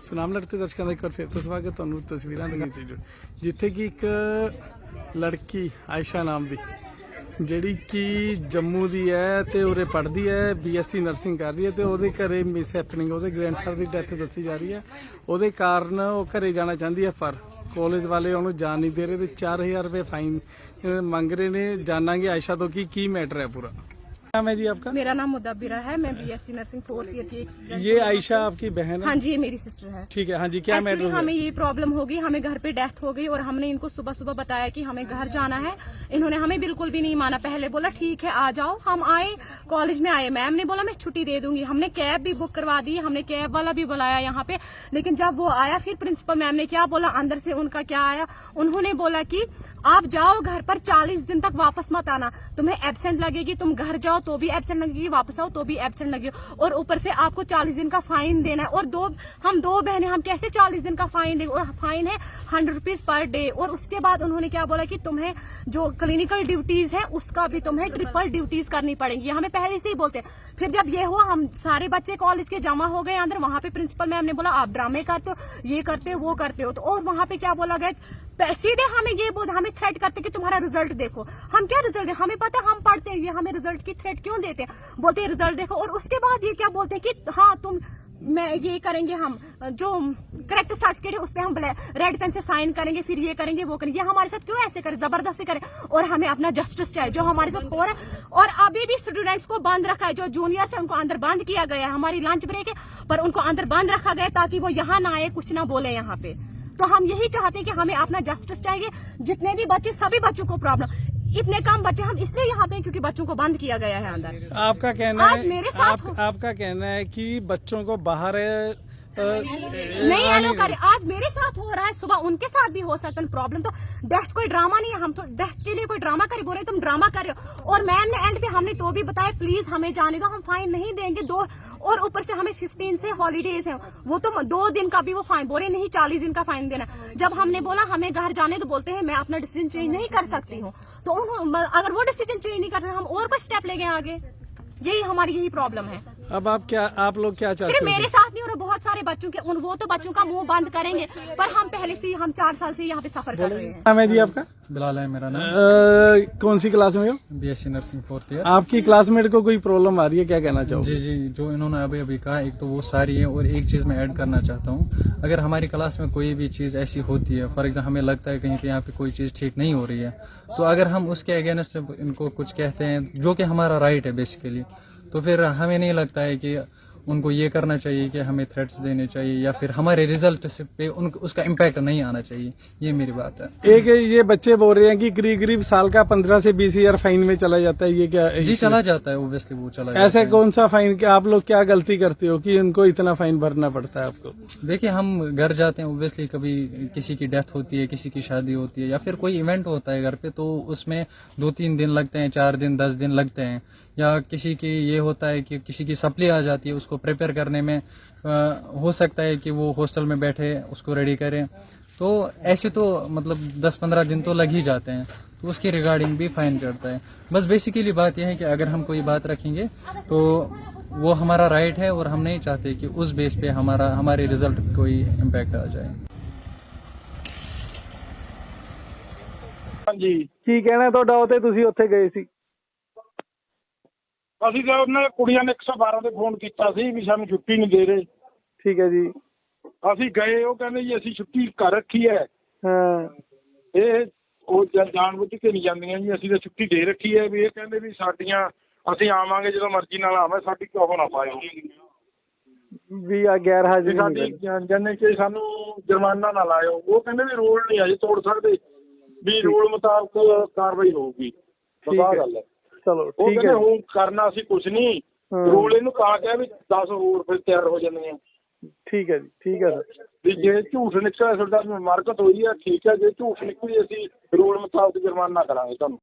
ਸੁਨਾਮ ਲੜਤੇ ਦਰਸ਼ਕਾਂ ਦਾ ਇੱਕ ਵਾਰ ਫਿਰ ਤੋਂ ਸਵਾਗਤ ਤੁਹਾਨੂੰ ਤਸਵੀਰਾਂ ਦੇ ਜੋ- ਜਿੱਥੇ ਕਿ ਇੱਕ ਲੜਕੀ ਆਇਸ਼ਾ ਨਾਮ ਦੀ ਜਿਹੜੀ ਕਿ ਜੰਮੂ ਦੀ ਹੈ ਤੇ ਉਰੇ ਪੜ੍ਹਦੀ ਹੈ ਬੀਐਸਸੀ ਨਰਸਿੰਗ ਕਰ ਰਹੀ ਹੈ ਤੇ ਉਹਦੇ ਘਰੇ ਮਿਸ ਹੈਪਨਿੰਗ ਉਹਦੇ ਗ੍ਰੈਂਡਫਾਦਰ ਦੀ ਡੈਥ ਦੱਸੀ ਜਾ ਰਹੀ ਹੈ। ਉਹਦੇ ਕਾਰਨ ਉਹ ਘਰੇ ਜਾਣਾ ਚਾਹੁੰਦੀ ਹੈ ਪਰ ਕਾਲਜ ਵਾਲੇ ਉਹਨੂੰ ਜਾਣ ਨਹੀਂ ਦੇ ਰਹੇ ਤੇ 4000 ਰੁਪਏ ਫਾਈਨ ਮੰਗ ਰਹੇ ਨੇ। ਜਾਣਾਂਗੇ ਆਇਸ਼ਾ ਤੋਂ ਕਿ ਕੀ ਮੈਟਰ ਹੈ ਪੂਰਾ। ਨਾਮ है जी आपका? मेरा नाम मुदब्बिरा है मैं बीएससी नर्सिंग फोर्थ ईयर की ये आयशा आपकी बहन है? हाँ जी ये मेरी सिस्टर है। ठीक है हाँ जी क्या मैटर हमें ये प्रॉब्लम हो गई हमें घर पे डेथ हो गई और हमने इनको सुबह सुबह बताया कि हमें घर जाना है। इन्होंने हमें बिल्कुल भी नहीं माना। पहले बोला ठीक है आ जाओ हम आए कॉलेज में आए। मैम ने बोला मैं छुट्टी दे दूँगी। हमने कैब भी बुक करवा दी हमने कैब वाला भी बुलाया यहाँ पे। लेकिन जब वो आया फिर प्रिंसिपल मैम ने क्या बोला अंदर से उनका क्या आया? उन्होंने बोला की आप जाओ घर पर 40 दिन तक वापस मत आना। तुम्हें एबसेंट लगेगी तुम घर जाओ तो भी एबसेंट लगेगी, वापस आओ तो भी एबसेंट लगेगी। और ऊपर से आपको 40 दिन का फाइन देना है। और दो, हम दो बहनें, हम कैसे 40 दिन का फाइन देंगे और फाइन है हंड्रेड रुपीज़ पर डे और उसके बाद उन्होंने क्या बोला कि तुम्हें जो क्लिनिकल ड्यूटीज़ है, उसका भी तुम्हें ट्रिपल ड्यूटीज़ करनी पड़ेंगी। हमें पहले से ही बोलते हैं। फिर जब ये हुआ हम सारे बच्चे कॉलेज के जमा हो गए अंदर, वहाँ पे प्रिंसिपल मैम ने बोला, आप ड्रामे करते हो, ये करते हो, वो करते हो। तो और वहाँ पे क्या बोला गया? सीधे हमें ये बोल, हमें थ्रेट करते कि तुम्हारा रिज़ल्ट देखो। हम क्या रिज़ल्ट हमें पता, हम पढ़ते हैं, ये हमें रिज़ल्ट की थ्रेट क्यों देते हैं? बोलते हैं रिज़ल्ट देखो। और उसके बाद ये क्या बोलते हैं कि हाँ तुम, मैं ये करेंगे हम, जो करेक्ट सर्टिफिकेट है, उस पर हम रेड पेन से साइन करेंगे, फिर ये करेंगे, वो करेंगे। ये हमारे साथ क्यों ऐसे करे? ज़बरदस्ती करे। और हमें अपना जस्टिस चाहिए, जो हमारे साथ हो रहा है। और अभी भी स्टूडेंट्स को बंद रखा है, जो जूनियर्स है उनको अंदर बंद किया गया है। हमारी लंच ब्रेक है, पर उनको अंदर बंद रखा गया ताकि वो यहाँ ना आए, कुछ ना बोले यहाँ पे। तो हम यही चाहते हैं कि हमें अपना जस्टिस चाहिए। जितने भी बच्चे सभी बच्चों को प्रॉब्लम इतने कम बच्चे हम इसलिए यहाँ पे क्योंकि बच्चों को बंद किया गया है अंदर। आपका कहना आज है मेरे साथ आप, आपका कहना है कि बच्चों को बाहर नहीं एलो करे आज मेरे साथ हो रहा है। सुबह उनके साथ भी हो सकता है प्रॉब्लम तो डेथ कोई ड्रामा नहीं है। हम तो डेथ के लिए कोई ड्रामा करे बोल रहे तुम ड्रामा कर रहे हो और मैम ने एंड पे हमने तो भी बताया प्लीज़ हमें जाने दो। हम फाइन नहीं देंगे। दो और ऊपर से हमें 15 से हॉलीडेज है। वो तो दो दिन का भी वो फाइन बोले नहीं, चालीस दिन का फाइन देना। जब हमने बोला, हमें घर जाने तो बोलते हैं, मैं अपना डिसीज़न चेंज नहीं कर सकती हूँ। तो अगर वो डिसीज़न चेंज नहीं कर सकते हम और कोई स्टेप ले गए आगे। यही हमारी यही प्रॉब्लम है। अब आप क्या आप लोग क्या चाहते सिर्फ़ हो मेरे साथ नहीं रहा बहुत सारे बच्चों के उन वो तो बच्चों का मुँह बंद करेंगे पर हम पहले से हम चार साल से यहाँ पे सफ़र कर रहे हैं। नाम है जी आपका? बिलाल है मेरा नाम। कौन सी क्लास में हो? बीएससी नर्सिंग फोर्थ ईयर आपकी क्लासमेट को कोई प्रॉब्लम आ रही है क्या कहना जी चाहोगे? जी जो इन्होंने अभी अभी कहा एक तो वो सारी है और एक चीज़ मैं ऐड करना चाहता हूँ। अगर हमारी क्लास में कोई भी चीज़ ऐसी होती है फॉर एग्ज़ाम्पल हमें लगता है कहीं पे यहाँ पे कोई चीज़ ठीक नहीं हो रही है तो अगर हम उसके अगेंस्ट इनको कुछ कहते हैं जो कि हमारा राइट है बेसिकली तो फिर हमें नहीं लगता है कि उनको ये करना चाहिए कि हमें थ्रेट्स देने चाहिए या फिर हमारे रिज़ल्ट पे उन उसका इम्पैक्ट नहीं आना चाहिए। ये मेरी बात है। एक ये बच्चे बोल रहे हैं कि करीब करीब साल का पंद्रह से बीस हज़ार फाइन में चला जाता है ये क्या जी चला जाता है ओबियसली वो चला जाता ऐसे। कौन सा फाइन कि आप लोग क्या गलती करते हो कि उनको इतना फाइन भरना पड़ता है आपको? देखिए हम घर जाते हैं ओब्वियसली कभी किसी की डेथ होती है किसी की शादी होती है या फिर कोई इवेंट होता है घर पे तो उसमें दो तीन दिन लगते हैं चार दिन दस दिन लगते हैं। या किसी की ये होता है कि किसी की सप्ली आ जाती है उसको प्रिपेयर करने में अ, हो सकता है कि वो हॉस्टल में बैठे उसको रेडी करें तो ऐसे तो मतलब दस पंद्रह दिन तो लग ही जाते हैं तो उसके रिगार्डिंग भी फाइन चढ़ता है बस बेसिकली बात यह है कि अगर हम कोई बात रखेंगे तो वो हमारा राइट है और हम नहीं चाहते कि उस बेस पे हमारा हमारे रिजल्ट पे कोई इम्पैक्ट आ जाए ਹਾਂਜੀ ਕੀ ਕਹਿਣਾ ਤੁਹਾਡਾ ਉਹ ਤੇ ਤੁਸੀਂ ਉੱਥੇ ਗਏ ਸੀ ਅਸੀਂ ਤਾਂ ਉਹਨਾਂ ਕੁੜੀਆਂ ਨੇ 112 ਤੇ ਫੋਨ ਕੀਤਾ ਸੀ ਵੀ ਸਾਨੂੰ ਛੁੱਟੀ ਨਹੀਂ ਦੇ ਰਹੇ। ਠੀਕ ਹੈ ਜੀ। ਅਸੀਂ ਗਏ ਉਹ ਕਹਿੰਦੇ ਜੀ ਅਸੀਂ ਛੁੱਟੀ ਕਰ ਰੱਖੀ ਹੈ। ਹਾਂ। ਇਹ ਉਹ ਜਾਣ ਬੁੱਝ ਕੇ ਨਹੀਂ ਜਾਂਦੀਆਂ ਜੀ ਅਸੀਂ ਤਾਂ ਛੁੱਟੀ ਦੇ ਰੱਖੀ ਹੈ ਵੀ ਇਹ ਕਹਿੰਦੇ ਵੀ ਸਾਡੀਆਂ ਅਸੀਂ ਆਵਾਂਗੇ ਜਦੋਂ ਮਰਜ਼ੀ ਨਾਲ ਆਵਾਂ ਸਾਡੀ ਕਿਉਂ ਨਾ ਪਾਇਓ। ਵੀ ਆ ਗੈਰ ਹਾਜ਼ਰੀ ਸਾਡੀ ਜੰਨੇ ਕਿ ਸਾਨੂੰ ਜੁਰਮਾਨਾ ਨਾ ਲਾਇਓ। ਉਹ ਕਹਿੰਦੇ ਵੀ ਰੂਲ ਨਹੀਂ ਅਜੇ ਤੋੜ ਸਕਦੇ। ਵੀ ਰੂਲ ਮੁਤਾਬਕ ਕਾਰਵਾਈ ਹੋਊਗੀ। ਬਸ ਆਹ ਗੱਲ ਹੈ। ਚਲੋ ਉਹ ਠੀਕ ਕਹਿੰਦੇ ਹੈ ਹੁਣ ਕਰਨਾ ਅਸੀਂ ਕੁਝ ਨਹੀਂ ਹਾਂ। ਰੂਲ ਇਹਨੂੰ ਕਹਾ ਗਿਆ ਵੀ 10 ਹੋਰ ਫਿਰ ਤਿਆਰ ਹੋ ਜਾਂਦੀਆਂ ਠੀਕ ਹੈ ਜੀ ਠੀਕ ਹੈ ਸਰ। ਵੀ ਜੇ ਝੂਠ ਨਿਕਲਿਆ ਤੁਹਾਡਾ ਮਾਰਕਤ ਹੋਈ ਆ ਠੀਕ ਹੈ ਜੇ ਝੂਠ ਨਿਕਲੀ ਅਸੀਂ ਰੂਲ ਮੁਤਾਬਕ ਜੁਰਮਾਨਾ ਕਰਾਂਗੇ ਤੁਹਾਨੂੰ।